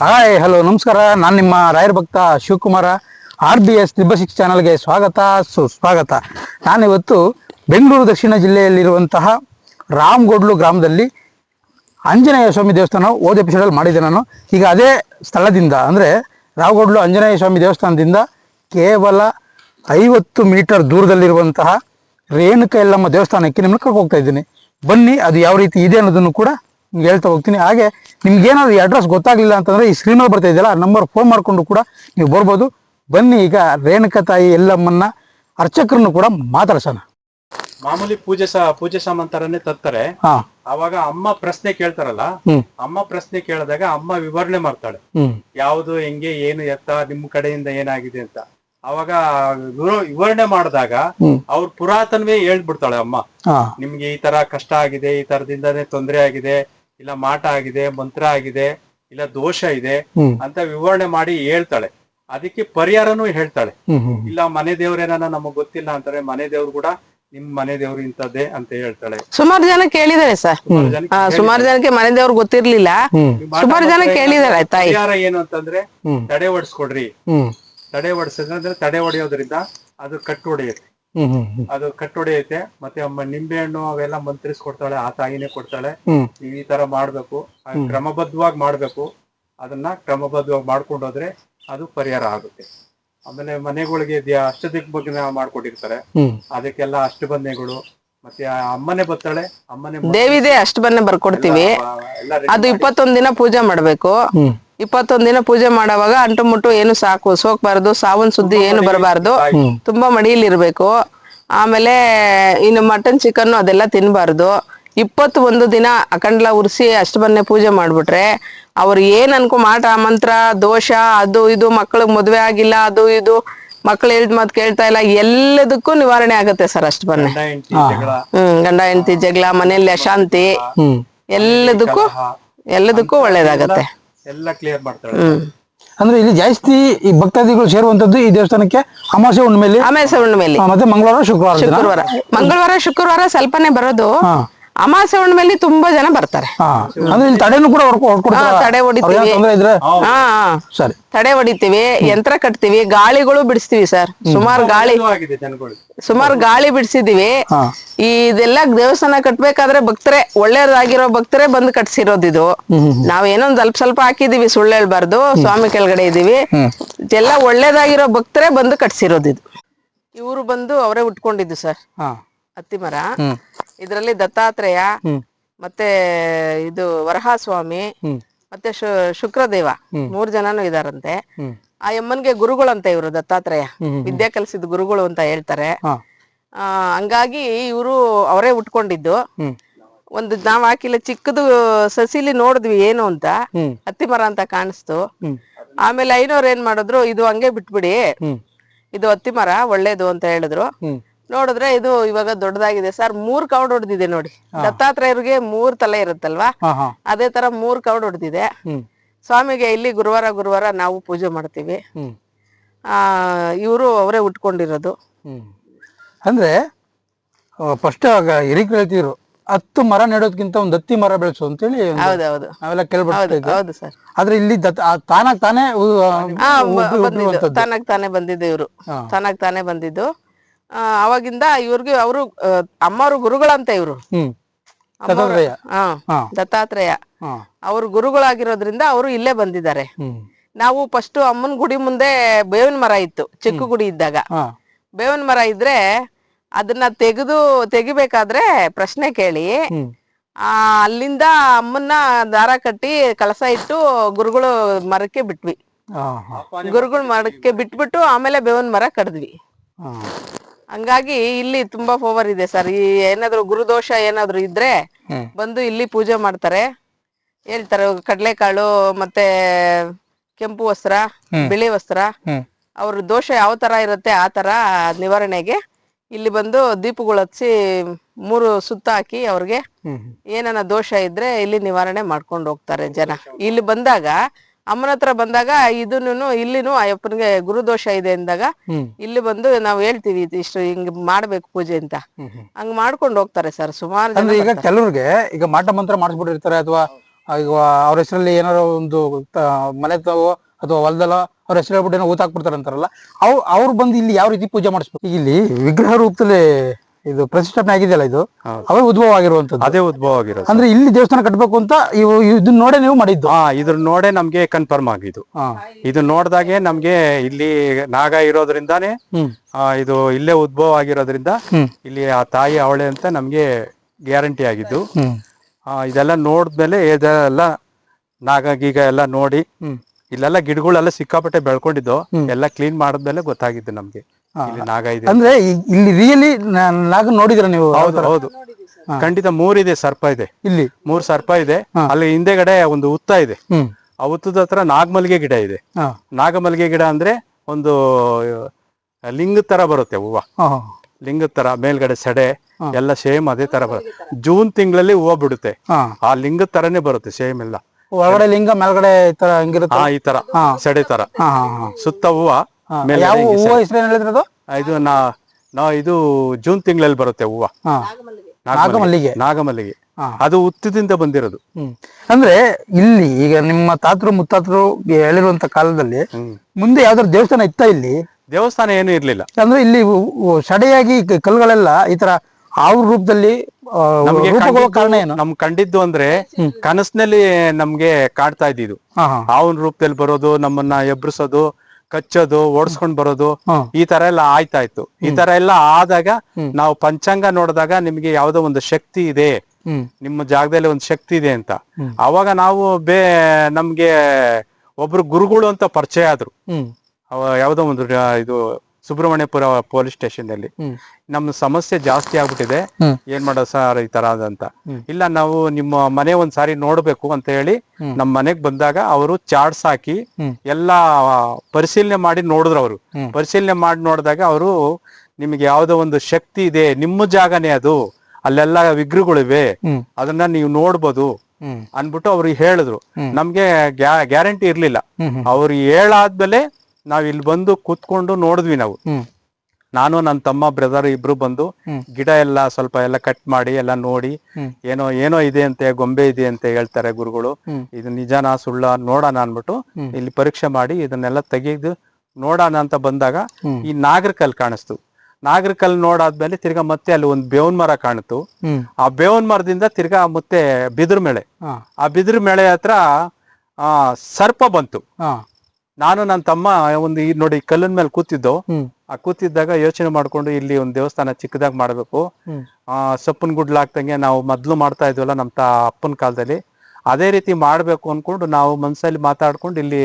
Hi hello ನಮಸ್ಕಾರ. ನಾನು ನಿಮ್ಮ ರಾಯರ್ ಭಕ್ತ Shivakumar. R B S triple six ಚಾನಲ್ಗೆ ಸ್ವಾಗತ, ಸುಸ್ವಾಗತ. ನಾನಿವತ್ತು ಬೆಂಗಳೂರು ದಕ್ಷಿಣ ಜಿಲ್ಲೆಯಲ್ಲಿರುವಂತಹ ರಾಮಗೋಡ್ಲು ಗ್ರಾಮದಲ್ಲಿ ಆಂಜನೇಯ ಸ್ವಾಮಿ ದೇವಸ್ಥಾನ ಓದ್ ಎಪಿಸೋಡಲ್ಲಿ ಮಾಡಿದ್ದೆ ನಾನು. ಈಗ ಅದೇ ಸ್ಥಳದಿಂದ, ಅಂದರೆ ರಾಮಗೋಡ್ಲು ಆಂಜನೇಯ ಸ್ವಾಮಿ ದೇವಸ್ಥಾನದಿಂದ ಕೇವಲ ಐವತ್ತು ಮೀಟರ್ ದೂರದಲ್ಲಿರುವಂತಹ ರೇಣುಕ ಎಲ್ಲಮ್ಮ ದೇವಸ್ಥಾನಕ್ಕೆ ನಿಮ್ಮನ್ನು ಕರ್ಕೊಂಡು ಹೋಗ್ತಾ ಇದ್ದೀನಿ. ಬನ್ನಿ, ಅದು ಯಾವ ರೀತಿ ಇದೆ ಅನ್ನೋದನ್ನು ಕೂಡ ನಿಮ್ಗೆ ಹೇಳ್ತಾ ಹೋಗ್ತೀನಿ. ಹಾಗೆ ನಿಮ್ಗೆ ಏನಾದ್ರು ಅಡ್ರೆಸ್ ಗೊತ್ತಾಗ್ಲಿಲ್ಲ ಅಂತಂದ್ರೆ ಈ ಸ್ಕ್ರೀನ್ ಅಲ್ಲಿ ಬರ್ತಾ ಇದೆಯಲ್ಲ ನಂಬರ್ ಫೋನ್ ಮಾಡ್ಕೊಂಡು ಕೂಡ ನೀವು ಬರ್ಬೋದು. ಬನ್ನಿ ಈಗ ರೇಣುಕ ತಾಯಿ ಎಲ್ಲಮ್ಮನ್ನ ಅರ್ಚಕರನ್ನು ಕೂಡ ಮಾತಾಡ್ಸೋಣ. ಮಾಮೂಲಿ ಪೂಜೆ ಸಹ ಪೂಜೆ ಸಾಮಾನ್ ತರನೇ ತರ್ತಾರೆ ಅವಾಗ ಅಮ್ಮ ಪ್ರಶ್ನೆ ಕೇಳ್ತಾರಲ್ಲ ಅಮ್ಮ ಪ್ರಶ್ನೆ ಕೇಳಿದಾಗ ಅಮ್ಮ ವಿವರಣೆ ಮಾಡ್ತಾಳೆ. ಯಾವುದು ಹೆಂಗೆ ಏನು ಎತ್ತ ನಿಮ್ ಕಡೆಯಿಂದ ಏನಾಗಿದೆ ಅಂತ. ಅವಾಗ ವಿವ- ವಿವರಣೆ ಮಾಡಿದಾಗ ಅವ್ರ ಪುರಾತನವೇ ಹೇಳ್ಬಿಡ್ತಾಳೆ ಅಮ್ಮ. ನಿಮ್ಗೆ ಈ ತರ ಕಷ್ಟ ಆಗಿದೆ ಈ ತರದಿಂದಾನೇ ತೊಂದರೆ ಆಗಿದೆ ಇಲ್ಲ ಮಾಟ ಆಗಿದೆ ಮಂತ್ರ ಆಗಿದೆ ಇಲ್ಲ ದೋಷ ಇದೆ ಅಂತ ವಿವರಣೆ ಮಾಡಿ ಹೇಳ್ತಾಳೆ. ಅದಕ್ಕೆ ಪರಿಹಾರನೂ ಹೇಳ್ತಾಳೆ. ಇಲ್ಲ ಮನೆ ದೇವ್ರೇನ ನಮಗ್ ಗೊತ್ತಿಲ್ಲ ಅಂತಾರೆ ಮನೆ ದೇವ್ರು ಕೂಡ ನಿಮ್ ಮನೆ ದೇವ್ರು ಇಂಥದ್ದೇ ಅಂತ ಹೇಳ್ತಾಳೆ. ಸುಮಾರು ಜನ ಕೇಳಿದ್ದಾರೆ ಸರ್. ಸುಮಾರು ಜನಕ್ಕೆ ಮನೆ ದೇವ್ರು ಗೊತ್ತಿರ್ಲಿಲ್ಲ. ಸುಮಾರು ಜನ ಕೇಳಿದಾರೆ. ಪರಿಹಾರ ಏನು ಅಂತಂದ್ರೆ ತಡೆ ಹೊಡ್ಸ್ಕೊಡ್ರಿ ತಡೆ ಹೊಡ್ಸಿದ್ರೆ ತಡೆ ಹೊಡೆಯೋದ್ರಿಂದ ಅದು ಕಟ್ಟು ಹೊಡೆಯುತ್ತೆ. ಅದು ಕಟ್ಟೊಡೆ ಐತೆ ಮತ್ತೆ ಅಮ್ಮ ನಿಂಬೆ ಹಣ್ಣು ಅವೆಲ್ಲ ಮಂತ್ರಿಸ್ಕೊಡ್ತಾಳೆ ಆ ತಾಯಿನೇ ಕೊಡ್ತಾಳೆ. ನೀವು ಈ ತರ ಮಾಡ್ಬೇಕು ಕ್ರಮಬದ್ಧವಾಗಿ ಮಾಡ್ಬೇಕು ಅದನ್ನ ಕ್ರಮಬದ್ಧವಾಗಿ ಮಾಡ್ಕೊಂಡೋದ್ರೆ ಅದು ಪರಿಹಾರ ಆಗುತ್ತೆ. ಆಮೇಲೆ ಮನೆಗಳಿಗೆ ಅಷ್ಟದಿಗ್ಬಗ್ನ ಮಾಡ್ಕೊಟ್ಟಿರ್ತಾರೆ. ಮಾಡ್ಕೊಂಡಿರ್ತಾರೆ ಅದಕ್ಕೆಲ್ಲ ಅಷ್ಟಬಂಧೆಗಳು ಮತ್ತೆ ಅಮ್ಮನೆ ಬರ್ತಾಳೆ ಅಮ್ಮನೆ ದೇವಿದೆ ಅಷ್ಟು ಬನ್ನೆ ಬರ್ಕೊಡ್ತೀವಿ ಅದು ಇಪ್ಪತ್ತೊಂದ್ ದಿನ ಪೂಜೆ ಮಾಡ್ಬೇಕು. ಇಪ್ಪತ್ತೊಂದ್ ದಿನ ಪೂಜೆ ಮಾಡೋವಾಗ ಅಂಟು ಮುಟ್ಟು ಏನು ಸಾಕು ಸೋಕ್ಬಾರ್ದು ಸಾವನ್ ಸುದ್ದಿ ಏನು ಬರಬಾರ್ದು. ತುಂಬಾ ಮಡಿಲಿರ್ಬೇಕು ಆಮೇಲೆ ಇನ್ನು ಮಟನ್ ಚಿಕನ್ ಅದೆಲ್ಲ ತಿನ್ಬಾರ್ದು. ಇಪ್ಪತ್ತು ಒಂದು ದಿನ ಅಖಂಡ್ಲ ಉರ್ಸಿ ಅಷ್ಟು ಬನ್ನೆ ಪೂಜೆ ಮಾಡ್ಬಿಟ್ರೆ ಅವ್ರು ಏನ್ ಅನ್ಕೊ ಮಾಟ ಮಂತ್ರ ದೋಷ ಅದು ಇದು ಮಕ್ಳಿಗೆ ಮದ್ವೆ ಆಗಿಲ್ಲ ಅದು ಇದು ಮಕ್ಳು ಹೇಳಿದ್ ಮಾತು ಕೇಳ್ತಾ ಇಲ್ಲ ಎಲ್ಲದಕ್ಕೂ ನಿವಾರಣೆ ಆಗುತ್ತೆ ಸರ್ ಅಷ್ಟು ಬನ್ನೆ ಹ್ಮ್ ಗಂಡ ಹೆಂಡತಿ ಜಗಳ ಮನೆಯಲ್ಲಿ ಅಶಾಂತಿ ಎಲ್ಲದಕ್ಕೂ ಎಲ್ಲದಕ್ಕೂ ಒಳ್ಳೇದಾಗತ್ತೆ. ಎಲ್ಲ ಕ್ಲಿಯರ್ ಮಾಡ್ತಾಳೆ ಅಂದ್ರೆ ಇಲ್ಲಿ ಜಾಸ್ತಿ ಈ ಭಕ್ತಾದಿಗಳು ಸೇರುವಂತದ್ದು ಈ ದೇವಸ್ಥಾನಕ್ಕೆ ಅಮಾಸೆ ಹುಣ್ಣಿಮೆಯಲ್ಲಿ ಅಮಾವಾಸ್ಯೆ ಹುಣ್ಣಿಮೆಲಿ. ಆ, ಮತ್ತೆ ಮಂಗಳವಾರ ಶುಕ್ರವಾರ ಶುಕ್ರವಾರ. ಮಂಗಳವಾರ ಶುಕ್ರವಾರ ಸ್ವಲ್ಪನೇ ಬರೋದು. ಹಾ ಹುಣ್ಣಿಮೆಯಲ್ಲಿ ಹುಣ್ಣಿಮೆಲಿ ತುಂಬಾ ಜನ ಬರ್ತಾರೆ. ಹಾ ಅಂದ್ರೆ ಇಲ್ಲಿ ತಡೆನೂ ಕೂಡ ಹೊಡ್ಕೊ- ಹೊಡ್ಕೊಡ್ತಾರ? ಹಾ, ತಡೆ ಹೊಡಿತೀವಿ. ಅವ್ರಿಗೇನ್ ತೊಂದ್ರೆ ಇದ್ರೆ ಹಾ. ಹಾ. ಸರಿ. ತಡೆ ಹೊಡಿತೀವಿ ಯಂತ್ರ ಕಟ್ತೀವಿ ಗಾಳಿಗಳು ಬಿಡಿಸ್ತೀವಿ ಸರ್. ಸುಮಾರು ಗಾಳಿ ಆಗಿದೆ ಜನಗಳಿಗೆ ಸುಮಾರು ಗಾಳಿ ಬಿಡಿಸಿದೀವಿ. ಹಾ. ಈ ಇದೆಲ್ಲ ದೇವಸ್ಥಾನ ಕಟ್ಬೇಕಾದ್ರೆ ಭಕ್ತರೇ ಒಳ್ಳೇದಾಗಿರೋ ಭಕ್ತರೇ ಬಂದು ಕಟ್ಸಿರೋದು ಇದು. ಒಂದ್ ಸ್ವಲ್ಪ ಸ್ವಲ್ಪ ಹಾಕಿದೀವಿ ಸುಳ್ಳು ಹೇಳ್ಬಾರ್ದು ಸ್ವಾಮಿ ಕೆಳಗಡೆ ಇದೀವಿ. ಇದೆಲ್ಲ ಎಲ್ಲ ಒಳ್ಳೇದಾಗಿರೋ ಭಕ್ತರೇ ಬಂದು ಕಟ್ಸಿರೋದು ಇದು. ಇವರು ಬಂದು ಅವರೇ ಉಟ್ಕೊಂಡಿದ್ದು ಸರ್. ಹಾ. ಹತ್ತಿ ಮರ. ಇದರಲ್ಲಿ ದತ್ತಾತ್ರೇಯ ಮತ್ತೆ ಇದು ವರಹಾಸ್ವಾಮಿ ಮತ್ತೆ ಶುಕ್ರದೇವ ಮೂರ್ ಜನನು ಇದಾರಂತೆ. ಆ ಯಮ್ಮನ್ಗೆ ಅಂತ ಇವರು ದತ್ತಾತ್ರೇಯ. ವಿದ್ಯಾ ಕಲಿಸಿದ ಗುರುಗಳು ಅಂತ ಹೇಳ್ತಾರೆ. ಆ ಹಂಗಾಗಿ ಇವರು ಅವರೇ ಉಟ್ಕೊಂಡಿದ್ದು. ಒಂದು ನಾವ್ ಹಾಕಿಲ್ಲ ಚಿಕ್ಕದು ಸಸಿಲಿ ನೋಡಿದ್ವಿ ಏನು ಅಂತ ಹತ್ತಿ ಮರ ಅಂತ ಕಾಣಿಸ್ತು. ಆಮೇಲೆ ಐನೋರ್ ಏನ್ ಮಾಡಿದ್ರು ಇದು ಹಂಗೆ ಬಿಟ್ಬಿಡಿ. ಇದು ಹತ್ತಿ ಮರ ಒಳ್ಳೇದು ಅಂತ ಹೇಳಿದ್ರು. ನೋಡಿದ್ರೆ ಇದು ಇವಾಗ ದೊಡ್ಡದಾಗಿದೆ. ಸರ್ ಮೂರ್ ಕೌಡ್ ಹೊಡೆದಿದೆ ನೋಡಿ. ದತ್ತಾತ್ರೇಯರಿಗೆ ಮೂರ್ ತಲೆ ಇರುತ್ತಲ್ವಾ? ಅದೇ ತರ ಮೂರ್ ಕೌಡ್ ಹೊಡೆದಿದೆ. ಸ್ವಾಮಿಗೆ ಇಲ್ಲಿ ಗುರುವಾರ ಗುರುವಾರ ನಾವು ಪೂಜೆ ಮಾಡ್ತೀವಿ. ಆ ಇವರು ಅವರೇ ಉಟ್ಕೊಂಡಿರೋದು. ಅಂದ್ರೆ ಫಸ್ಟ್ ಅವಾಗ ಹಿರಿಕ್ ಹೇಳ್ತಿದ್ರು ಹತ್ತು ಮರ ನೆಡೋದ್ಕಿಂತ ಒಂದ್ ಹತ್ತಿ ಮರ ಬೆಳೆಸು ಅಂತೇಳಿ ನಾವೆಲ್ಲ ಕೇಳ್ಬಿಡ್ತಾ ಆದ್ರೆ ಇಲ್ಲಿ ತಾನಾಗ್ ತಾನೇ ತಾನಾಗ್ ತಾನೇ ಬಂದಿದ್ದು ಇವರು. ತಾನಾಗ್ ತಾನೇ ಬಂದಿದ್ದು. ಅವಾಗಿಂದ ಇವ್ರಿಗೆ ಅವರು ಅಮ್ಮವ್ರು ಗುರುಗಳಂತೆ ಇವ್ರು. ದತ್ತಾತ್ರೇಯ. ಅವ್ರು ಗುರುಗಳಾಗಿರೋದ್ರಿಂದ ಅವರು ಇಲ್ಲೇ ಬಂದಿದ್ದಾರೆ. ನಾವು ಫಸ್ಟ್ ಅಮ್ಮನ ಗುಡಿ ಮುಂದೆ ಬೇವಿನ ಮರ ಇತ್ತು ಚಿಕ್ಕ ಗುಡಿ ಇದ್ದಾಗ. ಬೇವಿನ ಮರ ಇದ್ರೆ ಅದನ್ನ ತೆಗೆದು ತೆಗಿಬೇಕಾದ್ರೆ ಪ್ರಶ್ನೆ ಕೇಳಿ ಆ ಅಲ್ಲಿಂದ ಅಮ್ಮನ್ನ ದಾರ ಕಟ್ಟಿ ಕಳಸ ಇಟ್ಟು ಗುರುಗಳು ಮರಕ್ಕೆ ಬಿಟ್ವಿ. ಗುರುಗಳು ಮರಕ್ಕೆ ಬಿಟ್ಬಿಟ್ಟು ಆಮೇಲೆ ಬೇವಿನ ಮರ ಕಡ್ದ್ವಿ. ಹಂಗಾಗಿ ಇಲ್ಲಿ ತುಂಬಾ ಪವರ್ ಇದೆ ಸರ್ ಈ ಏನಾದ್ರು ಗುರುದೋಷ ಏನಾದ್ರು ಇದ್ರೆ ಬಂದು ಇಲ್ಲಿ ಪೂಜೆ ಮಾಡ್ತಾರೆ. ಹೇಳ್ತಾರೆ ಕಡಲೆಕಾಳು ಮತ್ತೆ ಕೆಂಪು ವಸ್ತ್ರ ಬಿಳಿ ವಸ್ತ್ರ. ಅವ್ರ ದೋಷ ಯಾವ ತರ ಇರುತ್ತೆ ಆ ತರ ನಿವಾರಣೆಗೆ ಇಲ್ಲಿ ಬಂದು ದೀಪಗಳು ಹಚ್ಚಿ ಮೂರು ಸುತ್ತ ಹಾಕಿ ಅವ್ರಿಗೆ ಏನನ ಏನನ್ನ ದೋಷ ಇದ್ರೆ ಇಲ್ಲಿ ನಿವಾರಣೆ ಮಾಡ್ಕೊಂಡು ಹೋಗ್ತಾರೆ ಜನ. ಇಲ್ಲಿ ಬಂದಾಗ ಅಮ್ಮನ ಹತ್ರ ಬಂದಾಗ ಇದನ್ನು ಇಲ್ಲಿನೂ ಅಯ್ಯಪ್ಪನಿಗೆ ಗುರುದೋಷ ಇದೆ ಅಂದಾಗ ಇಲ್ಲಿ ಬಂದು ನಾವು ಹೇಳ್ತೀವಿ ಇಷ್ಟು ಹಿಂಗ್ ಮಾಡ್ಬೇಕು ಪೂಜೆ ಅಂತ. ಹಂಗ ಮಾಡ್ಕೊಂಡು ಹೋಗ್ತಾರೆ ಸರ್ ಸುಮಾರು ಅಂದ್ರೆ ಈಗ. ಕೆಲವ್ರಿಗೆ ಈಗ ಮಾಟ ಮಂತ್ರ ಮಾಡಿಸ್ಬಿಟ್ಟಿರ್ತಾರೆ ಅಥವಾ ಈಗ ಅವ್ರ ಹೆಸರಲ್ಲಿ ಏನಾರ ಒಂದು ಮನೆ ತಾವೋ ಅಥವಾ ಹೊಲದಲ್ಲೋ ಅವ್ರ ಹೆಸರು ಹೇಳ್ಬಿಟ್ಟು ಏನೋ ಊತಾಕ್ಬಿಡ್ತಾರೆ ಅಂತಾರಲ್ಲ ಅವ್ರು ಬಂದು ಇಲ್ಲಿ ಯಾವ ರೀತಿ ಪೂಜೆ ಮಾಡಿಸ್ಬೇಕು? ಇಲ್ಲಿ ವಿಗ್ರಹ ರೂಪದಲ್ಲಿ ಇದು ಪ್ರತಿಷ್ಠಾಪನೆ ಆಗಿದೆಯಲ್ಲ ಇದು. ಅವೇ ಉದ್ಭವ ಆಗಿರುವಂತದ್ದು ಅದೇ ಉದ್ಭವ ಆಗಿರೋದು. ಅಂದ್ರೆ ಇಲ್ಲಿ ದೇವಸ್ಥಾನ ಕಟ್ಟಬೇಕು ಅಂತ ಇವು ಇದನ್ನ ನೋಡೇ ನೀವು ಮಾಡಿದ್ದು. ಹಾ ಇದ್ರ ನೋಡೇ ನಮ್ಗೆ ಕನ್ಫರ್ಮ್ ಆಗಿದ್ದು. ಇದು ನೋಡ್ದಾಗೆ ನಮ್ಗೆ ಇಲ್ಲಿ ನಾಗ ಇರೋದ್ರಿಂದಾನೇ ಇದು ಇಲ್ಲೇ ಉದ್ಭವ ಆಗಿರೋದ್ರಿಂದ ಇಲ್ಲಿ ಆ ತಾಯಿ ಅವಳೆ ಅಂತ ನಮ್ಗೆ ಗ್ಯಾರಂಟಿ ಆಗಿದ್ದು. ಇದೆಲ್ಲ ನೋಡಿದ್ಮೇಲೆ ಇದೆಲ್ಲ ನಾಗ ಗೀಗ ಎಲ್ಲ ನೋಡಿ ಇಲ್ಲೆಲ್ಲ ಗಿಡಗಳೆಲ್ಲ ಸಿಕ್ಕಾಪಟ್ಟೆ ಬೆಳ್ಕೊಂಡಿದ್ದು. ಎಲ್ಲ ಕ್ಲೀನ್ ಮಾಡಿದ್ಮೇಲೆ ಗೊತ್ತಾಗಿದ್ದು ನಮ್ಗೆ. ಇಲ್ಲಿ ನಾಗ ಇದೆ ಅಂದ್ರೆ ಇಲ್ಲಿ ರಿಯಲಿ ನಾಗ ನೋಡಿದ್ರ ನೀವು? ಹೌದು ಹೌದು. ಖಂಡಿತ ಮೂರಿದೆ ಸರ್ಪ ಇದೆ. ಇಲ್ಲಿ? ಮೂರ್ ಸರ್ಪ ಇದೆ. ಅಲ್ಲಿ ಹಿಂದೆಗಡೆ ಒಂದು ಉತ್ತ ಇದೆ. ಹ್ಮ್. ಆ ಉತ್ತದ ಹತ್ರ ನಾಗಮಲ್ಗೆ ಗಿಡ ಇದೆ. ಹಾ. ನಾಗಮಲ್ಗೆ ಗಿಡ ಅಂದ್ರೆ ಒಂದು ಲಿಂಗ ತರ ಬರುತ್ತೆ ಹೂವ. ಹಾ ಲಿಂಗದ ತರ ಮೇಲ್ಗಡೆ ಸೆಡೆ ಎಲ್ಲ ಸೇಮ್ ಅದೇ ತರ ಬರುತ್ತೆ. ಜೂನ್ ತಿಂಗಳಲ್ಲಿ ಹೂವ ಬಿಡುತ್ತೆ. ಹಾ. ಆ ಲಿಂಗ ತರನೇ ಬರುತ್ತೆ ಸೇಮ್ ಎಲ್ಲ. ಒಳಗಡೆ ಲಿಂಗ ಮೇಲ್ಗಡೆ ಈ ತರ ಹಂಗಿರುತ್ತೆ? ಹಾ ಈ ತರ. ಸೆಡೆ ತರ. ಸುತ್ತ ಹೂವ. ಯಾವ ಹೂವು ಇದು ನಾ ನಾ ಇದು ಜೂನ್ ತಿಂಗಳಲ್ಲಿ ಬರುತ್ತೆ ಹೂವ. ಹಾ. ನಾಗಮಲ್ಲಿಗೆ. ನಾಗಮಲ್ಲಿಗೆ. ನಾಗಮಲ್ಲಿಗೆ. ಅದು ಉತ್ತದಿಂದ ಬಂದಿರೋದು. ಹ್ಮ್. ಅಂದ್ರೆ ಇಲ್ಲಿ ಈಗ ನಿಮ್ಮ ತಾತರು ಮುತ್ತಾತರು ಹೇಳಿರುವಂತ ಕಾಲದಲ್ಲಿ ಮುಂದೆ ಯಾವ್ದಾದ್ರು ದೇವಸ್ಥಾನ ಇತ್ತ ಇಲ್ಲಿ? ದೇವಸ್ಥಾನ ಏನು ಇರ್ಲಿಲ್ಲ. ಅಂದ್ರೆ ಇಲ್ಲಿ ಉ- ಉ- ಸಡೆಯಾಗಿ ಕ- ಕಲ್ಲುಗಳೆಲ್ಲ ಈ ತರ ಆವ್ರ ರೂಪದಲ್ಲಿ ಆ, ನಮ್ಗೆ ರೂಪುಗೊಳ್ಳೋ ಕಾರಣ ಏನು? ನಮ್ ಕಂಡಿದ್ದು ಅಂದ್ರೆ ಕನಸಿನಲ್ಲಿ ನಮ್ಗೆ ಕಾಡ್ತಾ ಇದ್ದಿದ್ದು. ಹಾ ರೂಪದಲ್ಲಿ ಬರೋದು ನಮ್ಮನ್ನ ಎಬ್ರಿಸೋದು ಕಚ್ಚೋದು ಓಡಿಸ್ಕೊಂಡ್ ಬರೋದು ಈ ತರ ಎಲ್ಲ ಆಯ್ತಾ ಇತ್ತು ಈ ತರ ಎಲ್ಲ ಆದಾಗ ನಾವು ಪಂಚಾಂಗ ನೋಡಿದಾಗ ನಿಮ್ಗೆ ಯಾವ್ದೋ ಒಂದು ಶಕ್ತಿ ಇದೆ. ನಿಮ್ಮ ಜಾಗದಲ್ಲಿ ಒಂದು ಶಕ್ತಿ ಇದೆ ಅಂತ. ಅವಾಗ ನಾವು ಬೇ ನಮ್ಗೆ ಒಬ್ರು ಗುರುಗಳು ಅಂತ ಪರಿಚಯ ಆದ್ರು. ಯಾವ್ದೋ ಒಂದು ಇದು ಸುಬ್ರಹ್ಮಣ್ಯಪುರ ಪೊಲೀಸ್ ಸ್ಟೇಷನ್ ಅಲ್ಲಿ ನಮ್ಮ ಸಮಸ್ಯೆ ಜಾಸ್ತಿ ಆಗ್ಬಿಟ್ಟಿದೆ. ಏನ್ ಮಾಡೋ ಸರ್ ಈ ತರ ಅಂತ. ಇಲ್ಲ ನಾವು ನಿಮ್ಮ ಮನೆ ಒಂದ್ ಸಾರಿ ನೋಡ್ಬೇಕು ಅಂತ ಹೇಳಿ ನಮ್ ನಮ್ಮ ಮನೆಗ್ ಬಂದಾಗ ಅವರು ಚಾರ್ಟ್ಸ್ ಹಾಕಿ. ಎಲ್ಲಾ ಪರಿಶೀಲನೆ ಮಾಡಿ ನೋಡಿದ್ರು ಅವರು. ಪರಿಶೀಲನೆ ಮಾಡಿ ನೋಡಿದಾಗ ಅವರು ನಿಮ್ಗೆ ಯಾವ್ದೋ ಒಂದು ಶಕ್ತಿ ಇದೆ ನಿಮ್ಮ ಜಾಗನೇ ಅದು. ಅಲ್ಲೆಲ್ಲ ವಿಗ್ರಹಗಳಿವೆ ಅದನ್ನ ನೀವು ನೋಡ್ಬೋದು ಅನ್ಬಿಟ್ಟು ಅವ್ರಿಗೆ ಹೇಳಿದ್ರು. ನಮ್ಗೆ ಗ್ಯಾರಂಟಿ ಇರ್ಲಿಲ್ಲ. ಅವ್ರು ಹೇಳಾದ್ಮೇಲೆ ನಾವ್ ಇಲ್ಲಿ ಬಂದು ಕೂತ್ಕೊಂಡು ನೋಡಿದ್ವಿ ನಾವು. ನಾನು ನನ್ನ ತಮ್ಮ ಬ್ರದರ್ ಇಬ್ರು ಬಂದು ಗಿಡ ಎಲ್ಲ ಸ್ವಲ್ಪ ಎಲ್ಲ ಕಟ್ ಮಾಡಿ ಎಲ್ಲ ನೋಡಿ ಏನೋ ಏನೋ ಇದೆ ಅಂತೆ ಗೊಂಬೆ ಇದೆ ಅಂತ ಹೇಳ್ತಾರೆ ಗುರುಗಳು. ಇದು ನಿಜಾನ ಸುಳ್ಳ ನೋಡೋಣ ಅನ್ಬಿಟ್ಟು. ಇಲ್ಲಿ ಪರೀಕ್ಷೆ ಮಾಡಿ ಇದನ್ನೆಲ್ಲ ತೆಗೆದು ನೋಡೋಣ ಅಂತ ಬಂದಾಗ ಈ ನಾಗರಕಲ್ ಕಾಣಿಸ್ತು. ನಾಗರಕಲ್ ನೋಡಾದ್ಮೇಲೆ ತಿರ್ಗಾ ಮತ್ತೆ ಅಲ್ಲಿ ಒಂದು ಬೇವನ್ ಮರ ಕಾಣಿತು. ಆ ಬೇವನ್ ಮರದಿಂದ ತಿರ್ಗಾ ಮತ್ತೆ ಬಿದಿರು ಮೇಳೆ. ಆ ಬಿದಿರು ಮೇಳೆ ಹತ್ರ ಆ ಸರ್ಪ ಬಂತು. ನಾನು ನನ್ನ ತಮ್ಮ ಒಂದು ಈ ನೋಡಿ ಕಲ್ಲಿನ ಮೇಲೆ ಕೂತಿದ್ದು. ಆ ಕೂತಿದ್ದಾಗ ಯೋಚನೆ ಮಾಡ್ಕೊಂಡು ಇಲ್ಲಿ ಒಂದು ದೇವಸ್ಥಾನ ಚಿಕ್ಕದಾಗಿ ಮಾಡಬೇಕು. ಆ ಸೊಪ್ಪನ್ ಗುಡ್ಲ ಹಾಕ್ದಂಗೆ ನಾವು ಮೊದ್ಲು ಮಾಡ್ತಾ ಇದ್ವಲ್ಲ ನಮ್ಮ ತ ಅಪ್ಪನ ಕಾಲದಲ್ಲಿ. ಅದೇ ರೀತಿ ಮಾಡ್ಬೇಕು ಅನ್ಕೊಂಡು ನಾವು ಮನ್ಸಲ್ಲಿ ಮಾತಾಡ್ಕೊಂಡು ಇಲ್ಲಿ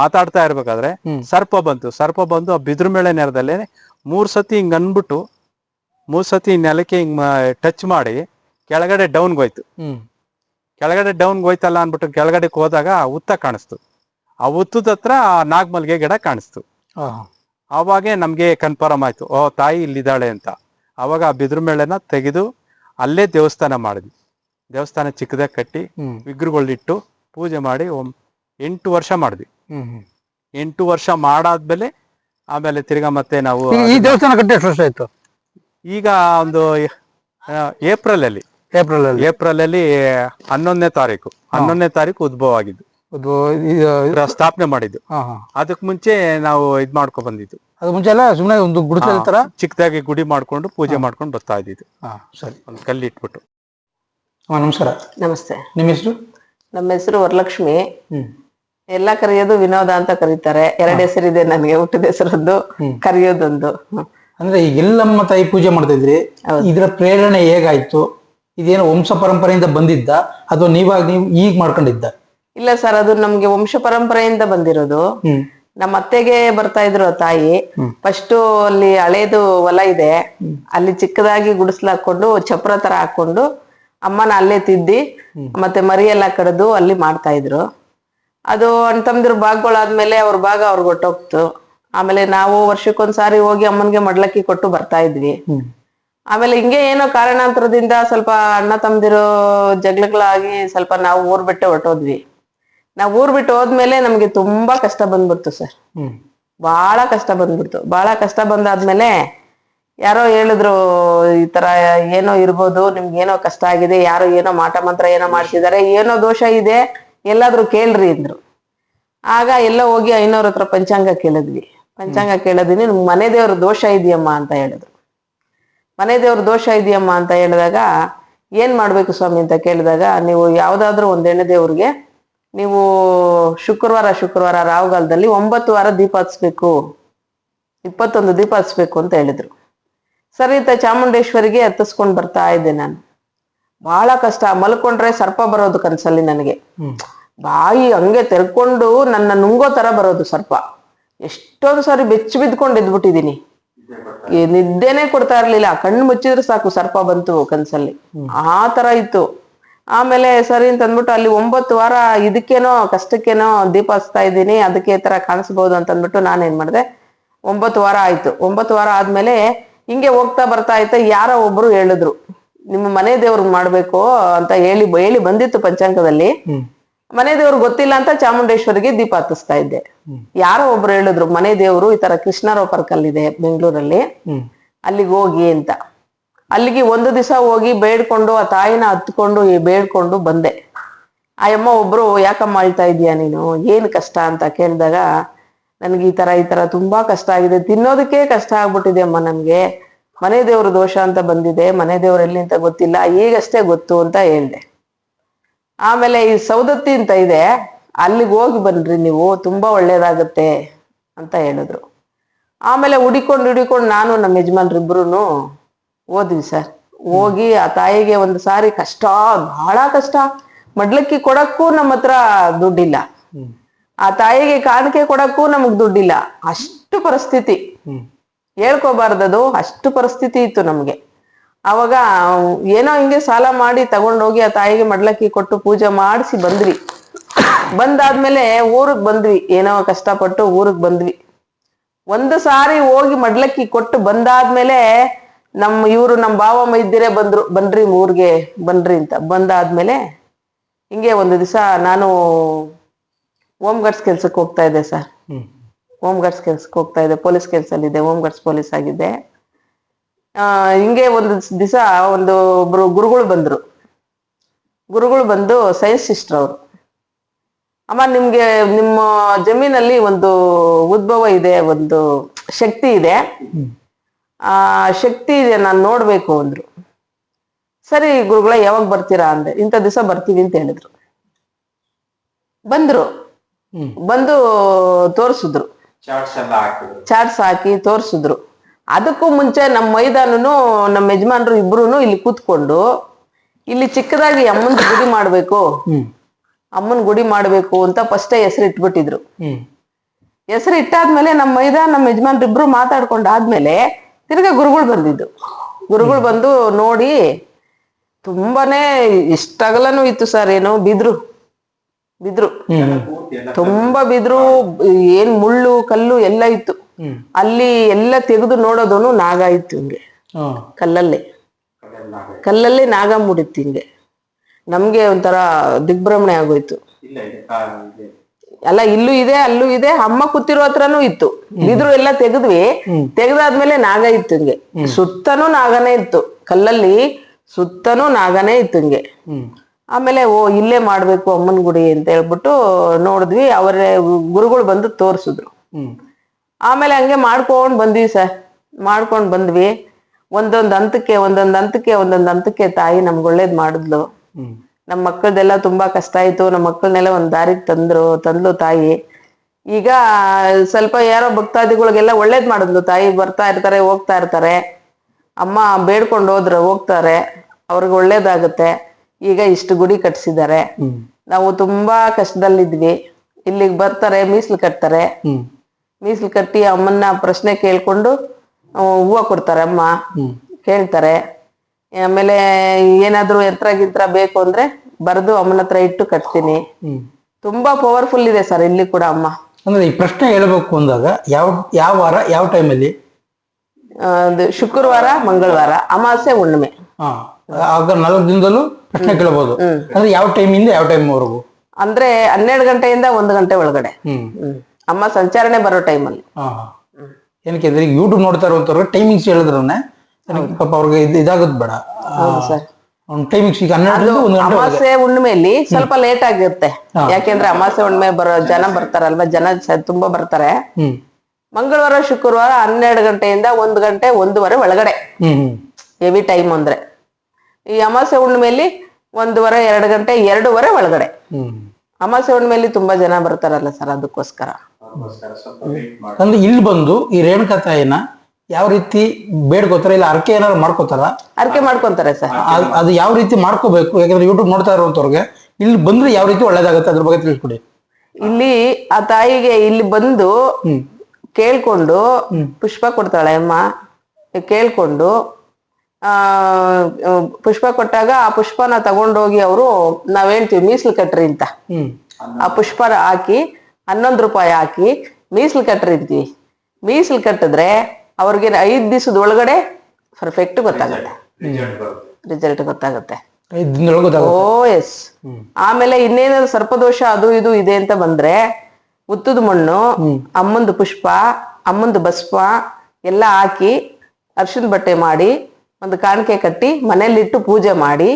ಮಾತಾಡ್ತಾ ಇರ್ಬೇಕಾದ್ರೆ ಸರ್ಪ ಬಂತು. ಸರ್ಪ ಬಂದು ಆ ಬಿದ್ರ ಮೇಳೆ ನೆಲದಲ್ಲಿ ಮೂರ್ ಸತಿ ಹಿಂಗ್ ಅನ್ಬಿಟ್ಟು ಮೂರ್ ಸತಿ ನೆಲಕ್ಕೆ ಹಿಂಗ್ ಟಚ್ ಮಾಡಿ ಕೆಳಗಡೆ ಡೌನ್ಗೆ ಹೋಯ್ತು. ಕೆಳಗಡೆ ಡೌನ್ ಹೋಯ್ತಲ್ಲ ಅನ್ಬಿಟ್ಟು ಕೆಳಗಡೆ ಹೋದಾಗ ಉತ್ತ ಕಾಣಿಸ್ತು. ಆ ಉತ್ತದ ಹತ್ರ ನಾಗಮಲ್ಗೆ ಗಿಡ ಕಾಣಿಸ್ತು. ಅವಾಗೆ ಆವಾಗೆ ನಮ್ಗೆ ಕನ್ಫರ್ಮ್ ಆಯ್ತು ಓ ತಾಯಿ ಇಲ್ಲಿದ್ದಾಳೆ ಅಂತ. ಅವಾಗ ಆ ಬಿದ್ರ ಮೇಳೆನ ತೆಗೆದು ಅಲ್ಲೇ ದೇವಸ್ಥಾನ ಮಾಡಿದ್ವಿ. ದೇವಸ್ಥಾನ ಚಿಕ್ಕದಾಗ ಕಟ್ಟಿ ವಿಗ್ರಹಗಳಿಟ್ಟು ಪೂಜೆ ಮಾಡಿ ಎಂಟು ವರ್ಷ ಮಾಡಿದ್ವಿ. ಎಂಟು ವರ್ಷ ಮಾಡಾದ್ಮೇಲೆ ಆಮೇಲೆ ತಿರ್ಗಾ ಮತ್ತೆ ನಾವು ಈ ದೇವಸ್ಥಾನ ಕಟ್ಟಿ ಎಷ್ಟು ವರ್ಷ ಆಯ್ತು? ಈಗ ಒಂದು ಏಪ್ರಿಲ್ ಅಲ್ಲಿ ಏಪ್ರಿಲ್ ಅಲ್ಲಿ ಏಪ್ರಿಲ್ ಅಲ್ಲಿ ಹನ್ನೊಂದನೇ ತಾರೀಕು. ಹನ್ನೊಂದನೇ ತಾರೀಕು ಉದ್ಭವ ಆಗಿದ್ದು. ಅದು ಇದು ಸ್ಥಾಪನೆ ಮಾಡಿದ್ದು. ಹಾ ಹಾ. ಅದಕ್ ಮುಂಚೆ ನಾವು ಇದ್ ಮಾಡ್ಕೊ ಬಂದಿದ್ದು. ಅದು ಮುಂಚೆ ಎಲ್ಲ ಸುಮ್ಮನೆ ಒಂದು ಗುಡಿಸಲ್ ತರ ಚಿಕ್ಕದಾಗಿ ಗುಡಿ ಮಾಡ್ಕೊಂಡು ಪೂಜೆ ಮಾಡ್ಕೊಂಡು ಬರ್ತಾ ಇದ್ದಿದ್ದು. ಹಾ ಸರಿ. ಒಂದು ಕಲ್ಲಿಟ್ಬಿಟ್ಟು. ಹಾ ನಮಸ್ಕಾರ. ನಮಸ್ತೆ. ನಿಮ್ಮ ಹೆಸರು? ನಮ್ಮ ಹೆಸರು ವರಲಕ್ಷ್ಮಿ. ಹ್ಮ್. ಎಲ್ಲ ಕರೆಯೋದು ವಿನೋದ ಅಂತ ಕರೀತಾರೆ. ಎರಡು ಹೆಸರಿದೆ ನನಗೆ ಹುಟ್ಟಿದ ಹೆಸರೊಂದು. ಕರೆಯೋದೊಂದು. ಹ್ಮ್. ಅಂದ್ರೆ ಈ ಎಲ್ಲಮ್ಮ ತಾಯಿ ಪೂಜೆ ಮಾಡ್ತಾ ಇದ್ರಿ. ಇದರ ಪ್ರೇರಣೆ ಹೇಗಾಯ್ತು? ಇದೇನೋ ವಂಶ ಪರಂಪರೆಯಿಂದ ಬಂದಿದ್ದ ಅಥವಾ ನೀವಾಗ ನೀವು ಈಗ ಮಾಡ್ಕೊಂಡಿದ್ದ? ಇಲ್ಲ ಸರ್ ಅದು ನಮ್ಗೆ ವಂಶ ಪರಂಪರೆಯಿಂದ ಬಂದಿರೋದು. ನಮ್ಮ ಅತ್ತೆಗೆ ಬರ್ತಾ ಇದ್ರು ತಾಯಿ. ಫಸ್ಟ್ ಅಲ್ಲಿ ಹಳೇದು ಹೊಲ ಇದೆ. ಅಲ್ಲಿ ಚಿಕ್ಕದಾಗಿ ಗುಡಿಸ್ಲಾಕೊಂಡು ಚಪ್ರ ತರ ಹಾಕೊಂಡು ಅಮ್ಮನ ಅಲ್ಲೇ ತಿದ್ದಿ ಮತ್ತೆ ಮರಿ ಎಲ್ಲ ಕಡ್ದು ಅಲ್ಲಿ ಮಾಡ್ತಾ ಇದ್ರು. ಅದು ಅಣ್ಣ ತಮ್ದಿರ್ ಭಾಗಗಳಾದ್ಮೇಲೆ ಅವ್ರ ಭಾಗ ಅವ್ರಿಗೆ ಹೊಟ್ಟೋಗ್ತು ಆಮೇಲೆ ನಾವು ವರ್ಷಕ್ಕೊಂದ್ಸಾರಿ ಹೋಗಿ ಅಮ್ಮನ್ಗೆ ಮಡ್ಲಕ್ಕಿ ಕೊಟ್ಟು ಬರ್ತಾ ಇದ್ವಿ. ಆಮೇಲೆ ಹಿಂಗೆ ಏನೋ ಕಾರಣಾಂತರದಿಂದ ಸ್ವಲ್ಪ ಅಣ್ಣ ತಮ್ದಿರೋ ಜಗಳಗಳಾಗಿ ಸ್ವಲ್ಪ ನಾವು ಊರ್ ಬಿಟ್ಟೆ ಹೊರ್ಟೋದ್ವಿ. ನಾವು ಊರ್ ಬಿಟ್ಟು ಹೋದ್ಮೇಲೆ ನಮ್ಗೆ ತುಂಬಾ ಕಷ್ಟ ಬಂದ್ಬಿಡ್ತು ಸರ್. ಬಹಳ ಕಷ್ಟ ಬಂದ್ಬಿಡ್ತು. ಬಹಳ ಕಷ್ಟ ಬಂದಾದ್ಮೇಲೆ ಯಾರೋ ಹೇಳಿದ್ರು ಈ ತರ ಏನೋ ಇರ್ಬೋದು ನಿಮ್ಗೆ ಏನೋ ಕಷ್ಟ ಆಗಿದೆ ಯಾರೋ ಏನೋ ಮಾಟ ಮಂತ್ರ ಏನೋ ಮಾಡ್ತಿದ್ದಾರೆ ಏನೋ ದೋಷ ಇದೆ ಎಲ್ಲಾದ್ರೂ ಕೇಳ್ರಿ ಅಂದ್ರು. ಆಗ ಎಲ್ಲ ಹೋಗಿ ಐನವ್ರ ಹತ್ರ ಪಂಚಾಂಗ ಕೇಳಿದ್ವಿ. ಪಂಚಾಂಗ ಕೇಳಿದ್ವಿ ನಿಮ್ ಮನೆ ದೇವ್ರ ದೋಷ ಇದೆಯಮ್ಮ ಅಂತ ಹೇಳಿದ್ರು. ಮನೆ ದೇವ್ರ ದೋಷ ಇದೆಯಮ್ಮ ಅಂತ ಹೇಳಿದಾಗ ಏನ್ ಮಾಡ್ಬೇಕು ಸ್ವಾಮಿ ಅಂತ ಕೇಳಿದಾಗ ನೀವು ಯಾವ್ದಾದ್ರು ಒಂದ್ ಎಣ್ಣೆ ದೇವ್ರಿಗೆ ನೀವು ಶುಕ್ರವಾರ ಶುಕ್ರವಾರ ರಾಹುಗಾಲದಲ್ಲಿ ಒಂಬತ್ತು ವಾರ ದೀಪ ಹಚ್ಬೇಕು. ಇಪ್ಪತ್ತೊಂದು ದೀಪ ಹಚ್ಬೇಕು ಅಂತ ಹೇಳಿದ್ರು. ಸರಿ ಅಂತ ಚಾಮುಂಡೇಶ್ವರಿಗೆ ಹತ್ತಿಸ್ಕೊಂಡ್ ಬರ್ತಾ ಇದ್ದೆ ನಾನು. ಬಹಳ ಕಷ್ಟ. ಮಲ್ಕೊಂಡ್ರೆ ಸರ್ಪ ಬರೋದು ಕನ್ಸಲ್ಲಿ ನನಗೆ. ಬಾಯಿ ಹಂಗೆ ತೆರ್ಕೊಂಡು ನನ್ನ ನುಂಗೋ ತರ ಬರೋದು ಸರ್ಪ. ಎಷ್ಟೊಂದು ಸಾರಿ ಬೆಚ್ಚಿ ಬಿದ್ಕೊಂಡು ಎದ್ಬಿಟ್ಟಿದೀನಿ ಈ ನಿದ್ದೆನೆ ಕೊಡ್ತಾ ಇರ್ಲಿಲ್ಲ. ಕಣ್ಣು ಮುಚ್ಚಿದ್ರೆ ಸಾಕು ಸರ್ಪ ಬಂತು ಕನ್ಸಲ್ಲಿ. ಆ ತರ ಇತ್ತು. ಆಮೇಲೆ ಸರಿ ಅಂತ ಅಂದ್ಬಿಟ್ಟು ಅಲ್ಲಿ ಒಂಬತ್ತು ವಾರ ಇದಕ್ಕೇನೋ ಕಷ್ಟಕ್ಕೇನೋ ದೀಪ ಹಚ್ತಾ ಇದ್ದೀನಿ ಅದಕ್ಕೆ ಈ ತರ ಕಾಣಿಸ್ಬೋದು ಅಂತ ಅಂದ್ಬಿಟ್ಟು ನಾನೇನ್ ಮಾಡಿದೆ? ಒಂಬತ್ತು ವಾರ ಆಯ್ತು. ಒಂಬತ್ತು ವಾರ ಆದ್ಮೇಲೆ ಹಿಂಗೆ ಹೋಗ್ತಾ ಬರ್ತಾ ಐತೆ ಯಾರೋ ಒಬ್ರು ಹೇಳಿದ್ರು. ನಿಮ್ಮ ಮನೆ ದೇವ್ರಿಗೆ ಮಾಡ್ಬೇಕು ಅಂತ ಹೇಳಿ ಹೇಳಿ ಬಂದಿತ್ತು ಪಂಚಾಂಗದಲ್ಲಿ. ಮನೆ ದೇವ್ರು ಗೊತ್ತಿಲ್ಲ ಅಂತ ಚಾಮುಂಡೇಶ್ವರಿಗೆ ದೀಪ ಹತ್ತಿಸ್ತಾ ಇದ್ದೆ. ಯಾರೋ ಒಬ್ರು ಹೇಳಿದ್ರು ಮನೆ ದೇವ್ರು ಈ ತರ ಕೃಷ್ಣರಾವ್ ಪಾರ್ಕ್ ಇದೆ ಬೆಂಗಳೂರಲ್ಲಿ. ಅಲ್ಲಿಗೆ ಹೋಗಿ ಅಂತ. ಅಲ್ಲಿಗೆ ಒಂದು ದಿವಸ ಹೋಗಿ ಬೇಡ್ಕೊಂಡು ಆ ತಾಯಿನ ಹತ್ಕೊಂಡು ಬೇಡ್ಕೊಂಡು ಬಂದೆ. ಆ ಅಮ್ಮ ಒಬ್ರು, ಯಾಕಮ್ಮ ಅಳ್ತಾ ಇದೀಯ ನೀನು? ಏನು ಕಷ್ಟ? ಅಂತ ಕೇಳಿದಾಗ, ನನಗೆ ಈ ತರ ಈ ತರ ತುಂಬಾ ಕಷ್ಟ ಆಗಿದೆ. ತಿನ್ನೋದಕ್ಕೆ ಕಷ್ಟ ಆಗ್ಬಿಟ್ಟಿದೆ ಅಮ್ಮ ನನ್ಗೆ. ಮನೆ ದೇವ್ರ ದೋಷ ಅಂತ ಬಂದಿದೆ. ಮನೆ ದೇವ್ರು ಎಲ್ಲಿ ಅಂತ ಗೊತ್ತಿಲ್ಲ. ಈಗಷ್ಟೇ ಗೊತ್ತು, ಅಂತ ಹೇಳ್ದೆ. ಆಮೇಲೆ ಈ ಸೌದತ್ತಿ ಅಂತ ಇದೆ, ಅಲ್ಲಿಗೆ ಹೋಗಿ ಬನ್ರಿ ನೀವು. ತುಂಬಾ ಒಳ್ಳೇದಾಗತ್ತೆ, ಅಂತ ಹೇಳಿದ್ರು. ಆಮೇಲೆ ಹುಡಿಕೊಂಡು ಹುಡಿಕೊಂಡು ನಾನು ನಮ್ಮ ಯಜಮಾನ್ರಿಬ್ರು ಹೋದ್ವಿ ಸರ್. ಹೋಗಿ ಆ ತಾಯಿಗೆ ಒಂದು ಸಾರಿ ಕಷ್ಟ ಬಹಳ ಕಷ್ಟ. ಮಡ್ಲಕ್ಕಿ ಕೊಡಕ್ಕೂ ನಮ್ಮ ಹತ್ರ ದುಡ್ಡಿಲ್ಲ. ಆ ತಾಯಿಗೆ ಕಾಣಿಕೆ ಕೊಡಕ್ಕೂ ನಮಗ್ ದುಡ್ಡಿಲ್ಲ. ಅಷ್ಟು ಪರಿಸ್ಥಿತಿ. ಹೇಳ್ಕೋಬಾರ್ದದು ಅಷ್ಟು ಪರಿಸ್ಥಿತಿ ಇತ್ತು ನಮ್ಗೆ. ಅವಾಗ ಏನೋ ಹಿಂಗೆ ಸಾಲ ಮಾಡಿ ತಗೊಂಡೋಗಿ ಆ ತಾಯಿಗೆ ಮಡ್ಲಕ್ಕಿ ಕೊಟ್ಟು ಪೂಜೆ ಮಾಡಿಸಿ ಬಂದ್ವಿ. ಬಂದಾದ್ಮೇಲೆ ಊರಿಗೆ ಬಂದ್ವಿ. ಏನೋ ಕಷ್ಟಪಟ್ಟು ಊರಿಗೆ ಬಂದ್ವಿ. ಒಂದು ಸಾರಿ ಹೋಗಿ ಮಡ್ಲಕ್ಕಿ ಕೊಟ್ಟು ಬಂದಾದ್ಮೇಲೆ ನಮ್ಮ ಇವರು ನಮ್ಮ ಬಾವ ಇದ್ದಿರೇ ಬಂದ್ರು ಬನ್ರಿ ಊರಿಗೆ ಬನ್ರಿ ಅಂತ. ಬಂದಾದ್ಮೇಲೆ ಹಿಂಗೆ ಒಂದು ದಿವಸ ನಾನು ಹೋಮ್ ಗಾರ್ಡ್ಸ್ ಕೆಲ್ಸಕ್ಕೆ ಹೋಗ್ತಾ ಇದ್ದೆ ಸರ್. ಹೋಮ್. ಗಾರ್ಡ್ಸ್ ಕೆಲ್ಸಕ್ಕೆ ಹೋಗ್ತಾ ಇದ್ದೆ ಪೊಲೀಸ್ ಕೆಲ್ಸಲ್ಲಿದ್ದೆ ಹೋಮ್ ಗಾರ್ಡ್ಸ್ ಪೊಲೀಸ್ ಆಗಿದ್ದೆ. ಹಿಂಗೆ ಒಂದು ದಿವಸ ಒಂದು ಒಬ್ರು ಗುರುಗಳು ಬಂದರು. ಗುರುಗಳು ಬಂದು ಸೈನ್ಸ್ ಸಿಸ್ಟರ್ ಅವರು. ಅಮ್ಮ ನಿಮಗೆ ನಿಮ್ಮ ಜಮೀನಲ್ಲಿ ಒಂದು ಉದ್ಭವ ಇದೆ ಒಂದು ಶಕ್ತಿ ಇದೆ. ಆ ಶಕ್ತಿ ಇದೆ ನಾನು ನೋಡ್ಬೇಕು ಅಂದ್ರು. ಸರಿ ಗುರುಗಳ ಯಾವಾಗ ಬರ್ತೀರಾ ಅಂದೆ. ಇಂಥ ದಿವಸ ಬರ್ತೀವಿ ಅಂತ ಹೇಳಿದ್ರು. ಬಂದ್ರು. ಬಂದು ತೋರಿಸಿದ್ರು. ಚಾಟ್ಸ್ ಹಾಕಿ ತೋರಿಸಿದ್ರು. ಅದಕ್ಕೂ ಮುಂಚೆ ನಮ್ಮ ಮೈದಾನನು ನಮ್ಮ ಯಜಮಾನ್ರು ಇಬ್ರು ಇಲ್ಲಿ ಕೂತ್ಕೊಂಡು ಇಲ್ಲಿ ಚಿಕ್ಕದಾಗಿ ಅಮ್ಮನ ಗುಡಿ ಮಾಡ್ಬೇಕು. ಅಮ್ಮನ ಗುಡಿ ಮಾಡ್ಬೇಕು ಅಂತ ಫಸ್ಟೇ ಹೆಸರು ಇಟ್ಬಿಟ್ಟಿದ್ರು. ಹೆಸರು ಇಟ್ಟಾದ್ಮೇಲೆ ನಮ್ಮ ಮೈದಾನ ನಮ್ಮ ಯಜಮಾನ್ರು ಇಬ್ರು ಮಾತಾಡ್ಕೊಂಡ್ ಆದ್ಮೇಲೆ ತಿರ್ಗಾ ಗುರುಗಳು ಬಂದಿದ್ದು ಗುರುಗಳು ಬಂದು ನೋಡಿ ತುಂಬಾನೇ ಇಷ್ಟಗಲನು ಇತ್ತು ಸರ್ ಏನು ಬಿದ್ರು. ಬಿದ್ರು. ತುಂಬಾ ಬಿದ್ರು ಏನ್ ಮುಳ್ಳು ಕಲ್ಲು ಎಲ್ಲ ಇತ್ತು. ಅಲ್ಲಿ ಎಲ್ಲ ತೆಗೆದು ನೋಡೋದನು ನಾಗ ಇತ್ತು ಹಿಂಗೆ. ಕಲ್ಲಲ್ಲೇ. ಕಲ್ಲಲ್ಲೇ ನಾಗ ಮೂಡಿತ್ತು ಹಿಂಗೆ. ನಮ್ಗೆ ಒಂಥರ ದಿಗ್ಭ್ರಮಣೆ ಆಗೋಯ್ತು. ಇಲ್ಲ ಇದೆ. ಅಲ್ಲ ಇಲ್ಲೂ ಇದೆ ಅಲ್ಲೂ ಇದೆ ಅಮ್ಮ ಕೂತಿರೋ ಹತ್ರನೂ ಇತ್ತು. ಬಿದ್ರು ಎಲ್ಲ ತೆಗೆದ್ವಿ. ತೆಗೆದಾದ್ಮೇಲೆ ನಾಗ ಇತ್ತು ಹಿಂಗೆ. ಸುತ್ತನೂ ನಾಗನೇ ಇತ್ತು. ಕಲ್ಲಲ್ಲಿ ಸುತ್ತನೂ ನಾಗನೇ ಇತ್ತು ಹಿಂಗೆ. ಆಮೇಲೆ ಓ ಇಲ್ಲೇ ಮಾಡ್ಬೇಕು ಅಮ್ಮನ ಗುಡಿ ಅಂತ ಹೇಳ್ಬಿಟ್ಟು ನೋಡಿದ್ವಿ. ಅವರೇ ಗುರುಗಳು ಬಂದು ತೋರಿಸಿದ್ರು. ಆಮೇಲೆ ಹಂಗೆ ಮಾಡ್ಕೊಂಡ್ ಬಂದ್ವಿ ಸರ್. ಮಾಡ್ಕೊಂಡ್ ಬಂದ್ವಿ. ಒಂದೊಂದ್ ಹಂತಕ್ಕೆ ಒಂದೊಂದ್ ಹಂತಕ್ಕೆ ಒಂದೊಂದ್ ಹಂತಕ್ಕೆ ತಾಯಿ ನಮ್ಗೆ ಒಳ್ಳೇದ್ ಮಾಡಿದ್ಲು. ನಮ್ಮ ಮಕ್ಕಳದೆಲ್ಲ ತುಂಬಾ ಕಷ್ಟ ಆಯ್ತು. ನಮ್ಮ ಮಕ್ಕಳನ್ನೆಲ್ಲ ಒಂದ್ ದಾರಿಗೆ ತಂದ್ರು ತಂದ್ಲು ತಾಯಿ. ಈಗ ಸ್ವಲ್ಪ ಯಾರೋ ಭಕ್ತಾದಿಗಳಿಗೆಲ್ಲ ಒಳ್ಳೇದ್ ಮಾಡಿದ್ಲು ತಾಯಿ. ಬರ್ತಾ ಇರ್ತಾರೆ ಹೋಗ್ತಾ ಇರ್ತಾರೆ. ಅಮ್ಮ ಬೇಡ್ಕೊಂಡು ಹೋದ್ರೆ ಹೋಗ್ತಾರೆ. ಅವ್ರಿಗೆ ಒಳ್ಳೇದಾಗುತ್ತೆ. ಈಗ ಇಷ್ಟು ಗುಡಿ ಕಟ್ಸಿದ್ದಾರೆ. ನಾವು ತುಂಬಾ ಕಷ್ಟದಲ್ಲಿದ್ವಿ. ಇಲ್ಲಿಗೆ ಬರ್ತಾರೆ ಮೀಸಲು ಕಟ್ತಾರೆ. ಮೀಸಲು ಕಟ್ಟಿ ಅಮ್ಮನ್ನ ಪ್ರಶ್ನೆ ಕೇಳ್ಕೊಂಡು ಹೂವು ಕೊಡ್ತಾರೆ ಅಮ್ಮ. ಕೇಳ್ತಾರೆ. ಆಮೇಲೆ ಏನಾದ್ರು ಯಂತ್ರ ಗಿಂತ್ರ ಬೇಕು ಅಂದ್ರೆ ಬರೆದು ಅಮ್ಮನ ಹತ್ರ ಇಟ್ಟು ಕಟ್ತೀನಿ. ತುಂಬಾ ಪವರ್ಫುಲ್ ಇದೆ ಸರ್ ಇಲ್ಲಿ ಕೂಡ ಅಮ್ಮ. ಅಂದ್ರೆ ಈ ಪ್ರಶ್ನೆ ಹೇಳಬೇಕು ಅಂದಾಗ ಯಾವ ಯಾವ ವಾರ ಯಾವ ಟೈಮಲ್ಲಿ? ಅಲ್ಲಿ ಶುಕ್ರವಾರ ಮಂಗಳವಾರ ಅಮಾವಾಸ್ಯೆ ಹುಣ್ಣಿಮೆ. ಆಗ ನಾಲ್ಕು ದಿನದಲ್ಲೂ ಪ್ರಶ್ನೆ ಕೇಳಬಹುದು ಅಂದ್ರೆ ಯಾವ ಟೈಮಿಂದ ಯಾವ ಟೈಮ್ ವರೆಗೂ ಅಂದ್ರೆ ಹನ್ನೆರಡು ಗಂಟೆಯಿಂದ ಒಂದು ಗಂಟೆ ಒಳಗಡೆ. ಅಮ್ಮ ಸಂಚಾರಣೆ ಬರೋ ಟೈಮಲ್ಲಿ. ಅಲ್ಲಿ ಏನಕ್ಕೆ ಅಂದ್ರೆ ಯೂಟ್ಯೂಬ್ ನೋಡ್ತಾ ಇರುವಂತವ್ರಿಗೆ ಟೈಮಿಂಗ್ಸ್ ಹೇಳಿದ್ರನ್ನೇ ಪಾಪ ಅವ್ರಿಗೆ ಇದು ಇದಾಗೋದು ಬೇಡ. ಹೌದು ಸರ್. ಅವ್ನ ಟೈಮಿಂಗ್ಸ್ ಈಗ ಹನ್ನೆರಡರಿಂದ ಒಂದು ಗಂಟೆ ಒಳಗೆ. ಅಮಾಸೆ ಹುಣ್ಣಿಮೆಯಲ್ಲಿ ಸ್ವಲ್ಪ ಲೇಟ್ ಆಗಿರುತ್ತೆ. ಯಾಕೆಂದ್ರೆ ಅಮಾಸೆ ಹುಣ್ಣಿಮೆ ಬರೋ ಜನ ಬರ್ತಾರಲ್ವಾ? ಜನ ಸ- ತುಂಬಾ ಬರ್ತಾರೆ. ಹ್ಮ್. ಮಂಗಳವಾರ ಶುಕ್ರವಾರ ಹನ್ನೆರಡು ಗಂಟೆಯಿಂದ ಒಂದು ಗಂಟೆ ಒಂದೂವರೆ ಒಳಗಡೆ. ಹ್ಮ್ ಹ್ಮ್. ಹೆವಿ ಟೈಮ್ ಅಂದ್ರೆ. ಈ ಅಮಾಸೆ ಹುಣ್ಣಿಮೆಯಲ್ಲಿ ಒಂದೂವರೆ ಎರಡು ಗಂಟೆ ಎರಡೂವರೆ ಒಳಗಡೆ. ಹ್ಮ್. ಅಮಾಸೆ ಹುಣ್ಣಿಮೆಯಲ್ಲಿ ತುಂಬಾ ಜನ ಬರ್ತಾರಲ್ಲ ಸರ್ ಅದಕ್ಕೋಸ್ಕರ. ಅಂದ್ರೆ ಇಲ್ಲಿ ಬಂದು ಈ ರೇಣುಕಾ ತಾಯಿನ ಯಾವ ರೀತಿ ಬೇಡ್ಕೋತಾರ ಇಲ್ಲ ಅರ್ಕೆ ಏನಾದ್ರು ಮಾಡ್ಕೋತಾರ? ಅರ್ಕೆ ಮಾಡ್ಕೊಂತಾರೆ ಸರ್. ಅದ್- ಅದು ಯಾವ ರೀತಿ ಮಾಡ್ಕೋಬೇಕು? ಯಾಕಂದ್ರೆ ಯೂಟ್ಯೂಬ್ ನೋಡ್ತಾ ಇರುವಂತವ್ರಿಗೆ ಇಲ್ಲಿ ಬಂದ್ರೆ ಯಾವ ರೀತಿ ಒಳ್ಳೇದಾಗುತ್ತೆ ಅದ್ರ ಬಗ್ಗೆ ತಿಳ್ಕೊಡಿ ಇಲ್ಲಿ ಆ ತಾಯಿಗೆ ಇಲ್ಲಿ ಬಂದು ಹ್ಮ್. ಕೇಳ್ಕೊಂಡು ಪುಷ್ಪ ಕೊಡ್ತಾಳೆ ಅಮ್ಮ. ಕೇಳ್ಕೊಂಡು ಆ ಪುಷ್ಪ ಕೊಟ್ಟಾಗ ಆ ಪುಷ್ಪನ ತಗೊಂಡೋಗಿ ಅವರು ನಾವ್ ಹೇಳ್ತೀವಿ ಮೀಸಲು ಕಟ್ರಿ ಅಂತ. ಹ್ಮ್. ಆ ಪುಷ್ಪನ ಹಾಕಿ ಹನ್ನೊಂದು ರೂಪಾಯಿ ಹಾಕಿ ಮೀಸಲು ಕಟ್ರಿ ಅಂತೀವಿ ಮೀಸಲು ಕಟ್ಟಿದ್ರೆ ಅವ್ರಿಗೆ ಐದ್ ದಿವಸದ ಒಳಗಡೆ ಪರ್ಫೆಕ್ಟ್ ಗೊತ್ತಾಗುತ್ತೆ. ರಿಸಲ್ಟ್ ಗೊತ್ತಾಗುತ್ತೆ. ಓ ಎಸ್ ಆಮೇಲೆ ಇನ್ನೇನಾದ್ರು ಸರ್ಪದೋಷ ಅದು ಇದು ಇದೆ ಅಂತ ಬಂದ್ರೆ ಉತ್ತದ ಮಣ್ಣು ಅಮ್ಮಂದು ಪುಷ್ಪ ಅಮ್ಮಂದು ಭಸ್ಮ ಎಲ್ಲ ಹಾಕಿ ಅರ್ಶಿನ ಬಟ್ಟೆ ಮಾಡಿ ಒಂದು ಕಾಣಿಕೆ ಕಟ್ಟಿ ಮನೇಲಿಟ್ಟು ಪೂಜೆ ಮಾಡಿ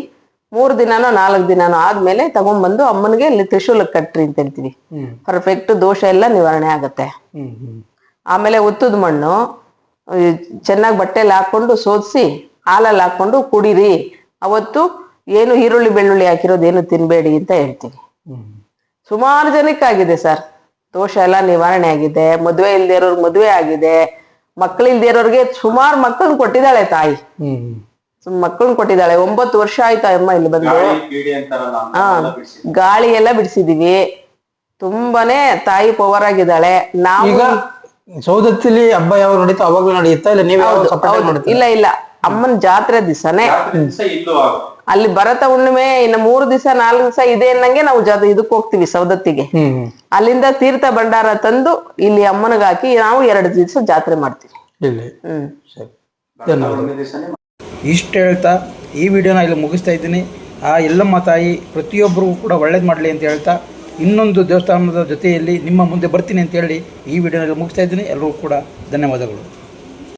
ಮೂರ್ ದಿನಾನೋ ನಾಲ್ಕು ದಿನಾನೋ ಆದ್ಮೇಲೆ ತಗೊಂಡ್ಬಂದು ಅಮ್ಮನಿಗೆ ಇಲ್ಲಿ ತ್ರಿಶೂಲಕ್ಕೆ ಕಟ್ರಿ ಅಂತ ಹೇಳ್ತೀವಿ ಪರ್ಫೆಕ್ಟ್ ದೋಷ ಎಲ್ಲ ನಿವಾರಣೆ ಆಗತ್ತೆ. ಆಮೇಲೆ ಉತ್ತದ ಮಣ್ಣು ಚೆನ್ನಾಗಿ ಬಟ್ಟೆಲಿ ಹಾಕೊಂಡು ಸೋದಿಸಿ ಹಾಲಲ್ಲಿ ಹಾಕೊಂಡು ಕುಡೀರಿ. ಅವತ್ತು ಏನು ಈರುಳ್ಳಿ ಬೆಳ್ಳುಳ್ಳಿ ಹಾಕಿರೋದು ಏನು ತಿನ್ಬೇಡಿ ಅಂತ ಹೇಳ್ತೀನಿ. ಸುಮಾರು ಜನಕ್ಕೆ ಆಗಿದೆ ಸರ್. ದೋಷ ಎಲ್ಲ ನಿವಾರಣೆ ಆಗಿದೆ. ಮದುವೆ ಇಲ್ದೇ ಇರೋರ್ ಮದುವೆ ಆಗಿದೆ. ಇಲ್ದೇ ಇರೋರ್ಗೆ ಸುಮಾರು ಮಕ್ಕಳನ್ನ ಕೊಟ್ಟಿದ್ದಾಳೆ ತಾಯಿ. ಸುಮ್ ಮಕ್ಕಳನ್ನ ಕೊಟ್ಟಿದ್ದಾಳೆ. ಒಂಬತ್ತು ವರ್ಷ ಆಯ್ತಾ ಅಮ್ಮ ಇಲ್ಲಿ ಬಂದು? ಹಾ. ಗಾಳಿ ಎಲ್ಲ ಬಿಡಿಸಿದೀವಿ. ತುಂಬಾನೇ ತಾಯಿ ಪವರ್ ಆಗಿದ್ದಾಳೆ. ನಾವು ಸೌದತ್ತಿಲಿ ಹಬ್ಬ ಯಾವಾಗ ನಡೀತಾ ಅವಾಗ್ಲೂ ನಡೆಯುತ್ತಾ ಇಲ್ಲ ನೀವ್ ಯಾವಾಗ ಸಪರೇಟ್ ಹೌದು. ಮಾಡ್ತೀರಾ? ಇಲ್ಲ ಇಲ್ಲ. ಅಮ್ಮನ ಜಾತ್ರೆ ದಿವಸನೇ. ಅಲ್ಲಿ ಭರತ ಹುಣ್ಣಿಮೆ ಇನ್ನು ಮೂರು ದಿವಸ ನಾಲ್ಕು ದಿವಸ ಇದೆ ಅನ್ನಂಗೆ ನಾವು ಜಾತ್ರೆ ಇದಕ್ಕೆ ಹೋಗ್ತೀವಿ ಸೌದತ್ತಿಗೆ. ಅಲ್ಲಿಂದ ತೀರ್ಥ ಭಂಡಾರ ತಂದು ಇಲ್ಲಿ ಅಮ್ಮನಿಗೆ ಹಾಕಿ ನಾವು ಎರಡು ದಿವಸ ಜಾತ್ರೆ ಮಾಡ್ತೀವಿ. ಇಲ್ಲಿ ಹ್ಮ್. ಸರಿ. ಒಂದೇ ಇಷ್ಟು ಹೇಳ್ತಾ ಈ ವಿಡಿಯೋನ ಇಲ್ಲಿ ಮುಗಿಸ್ತಾ ಇದ್ದೀನಿ. ಆ ಎಲ್ಲಮ್ಮ ತಾಯಿ ಪ್ರತಿಯೊಬ್ಬರು ಕೂಡ ಒಳ್ಳೇದು ಮಾಡಲಿ ಅಂತ ಹೇಳ್ತಾ ಇನ್ನೊಂದು ದೇವಸ್ಥಾನದ ಜೊತೆಯಲ್ಲಿ ನಿಮ್ಮ ಮುಂದೆ ಬರ್ತೀನಿ ಅಂತ ಹೇಳಿ ಈ ವಿಡಿಯೋನಲ್ಲಿ ಮುಗಿಸ್ತಾ ಇದ್ದೀನಿ. ಎಲ್ಲರೂ ಕೂಡ ಧನ್ಯವಾದಗಳು.